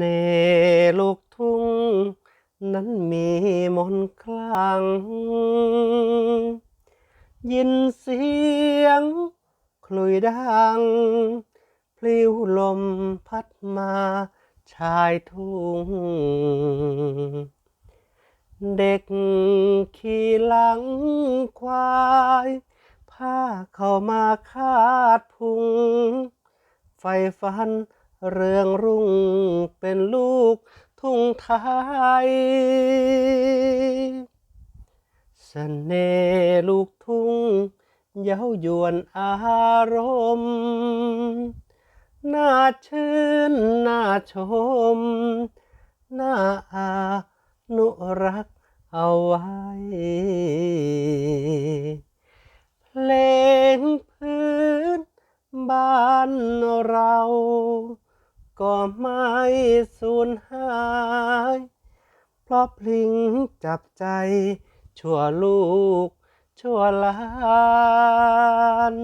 น่ห์ลูกทุ่ง นั้นมีมนคลัง ยินเสียง คลุยดัง พลิ้วลมพัดมาชายทุ่ง เด็กขี่หลังควายพาเข้ามาคาดพุง ไฟฟัน เรืองรุ่งเป็นลูกทุ่งไทยเสน่ห์ลูกทุ่งเย้ายวนอารมณ์น่าชื่นน่าชม น่าอานุรักษ์เอาไว้ เพลงพื้นบ้านเรา ก็ไม่สูญหาย เพราะพลิงจับใจ ชั่วลูกชั่วหลาน